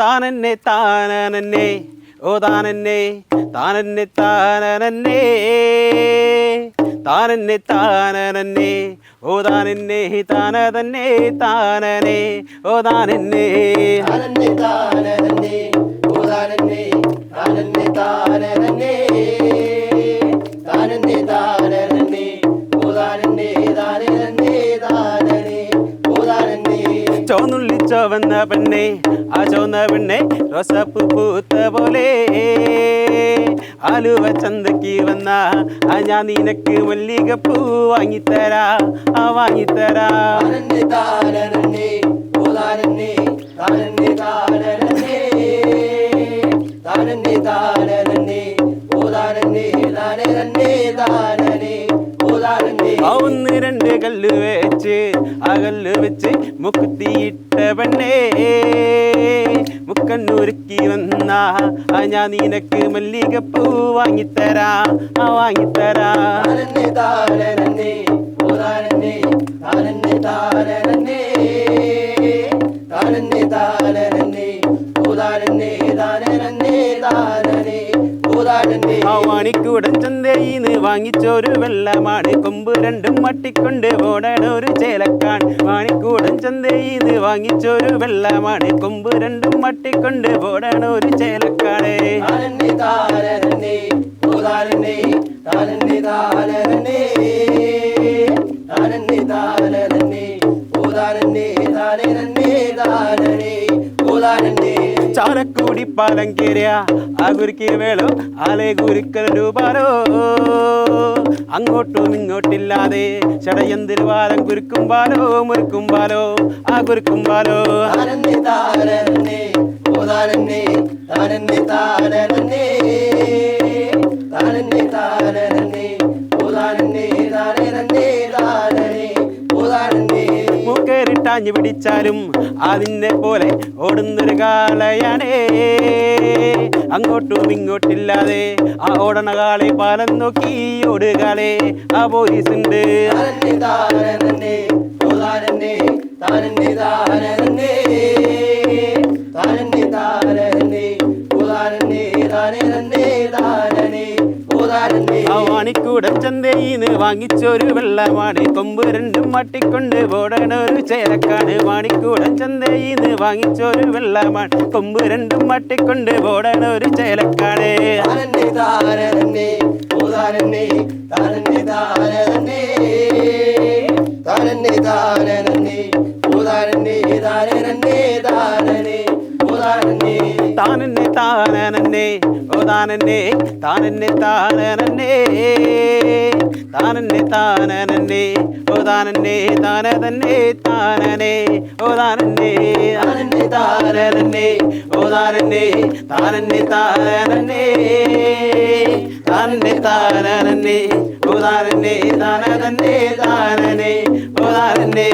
താനന്നെ താനെന്നെ. ഓ താനെന്നെ താനെന്നെ താനെന്നെ. താനെന്നെ താനെന്നെ. ഓ താനെന്നെ താന തന്നെ താനനെ ഓ താനെന്നെ. താനെന്നെ താനെന്നെ. ഓ താനന്നെ താനന്നെ. ഓതാനന്നെ ചോന്നുള്ളി ചുവന്ന പെണ്ണെ ആ ചോന്ന പെണ്ണെ റോസപ്പൂ പൂത്ത പോലെ. ആലുവ ചന്തക്ക് വന്ന ആ ഞാൻ നിനക്ക് മല്ലികപ്പൂ വാങ്ങിത്തരാ ആ വാങ്ങിത്തരാ. ഓദാരണ്ണി ഓദാരണ്ണി ഓദാരണ്ണി ഓതാനന്നെ ആ ഒന്ന് രണ്ട് കല്ല് വെച്ച് ആ കല്ല് വെച്ച് മുക്കുത്തിയിട്ട പെണ്ണേ. മുക്കണ്ണൂരുക്കി വന്ന ആ ഞാൻ നിനക്ക് മല്ലികപ്പൂ വാങ്ങിത്തരാ ആ വാങ്ങിത്തരാ. താനന്നെ താനനന്നെ ഓതാനന്നെ താനന്നെ താനനന്നെ താനന്നെ താനനന്നെ ഓതാനന്നെ താനനന്നെ താനനെ ആ വാണിക്കൂടൻ ചന്തയിന്ന് വാങ്ങിച്ചൊരു വെള്ളമാണ്. കൊമ്പ് രണ്ടും മട്ടിക്കൊണ്ട് ഓടണ ഒരു ചേലക്കാൺ വാണിക്കൂടൻ ചന്തയിന്ന് വാങ്ങിച്ചൊരു വെള്ളമാണ്. കൊമ്പ് രണ്ടും മട്ടിക്കൊണ്ട് ഓടണ ഒരു ചേലക്കാണ്. താനന്നെ താനനന്നെ ഓതാനന്നെ താനന്നെ താനനന്നെ ചാലക്കൂടി പാലം കേറിയ ആ ഗുരുക്ക് വേളോ ആലെ കുരുക്കൽ രൂപാലോ. അങ്ങോട്ടും ഇങ്ങോട്ടില്ലാതെ ചടയന്തിൽ വാദം കുരുക്കുമ്പാലോ മുരുക്കുമ്പാലോ ആ കുരുക്കുമ്പാലോ താനന്നെ താരന്നെ താരന്നെ താനന്നെ മൂക്കേറിട്ടാഞ്ഞു പിടിച്ചാലും അതിനെ പോലെ ഓടുന്നൊരു കാളയാണേ. അങ്ങോട്ടും ഇങ്ങോട്ടില്ലാതെ ആ ഓടണ കാളെ പാലം നോക്കി ഓടുകാളെ. ആ പോലീസ് ഉണ്ട്. ഓതാനന്നെ ആ വാണിക്കൂടൻ ചന്തയിന്ന് വാങ്ങിച്ചൊരു വെള്ളമാണ്. കൊമ്പ് രണ്ടും മട്ടിക്കൊണ്ട് ഓടണ ഒരു ചേലക്കാണ് വാണിക്കൂടൻ ചന്തയിന്ന് വാങ്ങിച്ചൊരു വെള്ളമാണ്. കൊമ്പ് രണ്ടും മട്ടിക്കൊണ്ട് ഓടണ ഒരു ചേലക്കാണ് താനന്നെ താനനന്നെ ഓതാനന്നെ താനന്നെ താനനന്നെ താനന്നെ താനെന്നെ താനനെ ഓ താനെന്നെ താനെന്നെ താനെന്നെ താനെന്നെ താനെന്നെ ഓ താനെന്നെ താന തന്നെ താനനെ ഓ താനെന്നെ താനന്നെ താനെന്നെ ഓ താനെന്നെ താനെന്നെ താനെന്നെ താനെന്നെ താനെന്നെ ഓ താനെന്നെ താന തന്നെ താനനെ ഓ താനെന്നെ.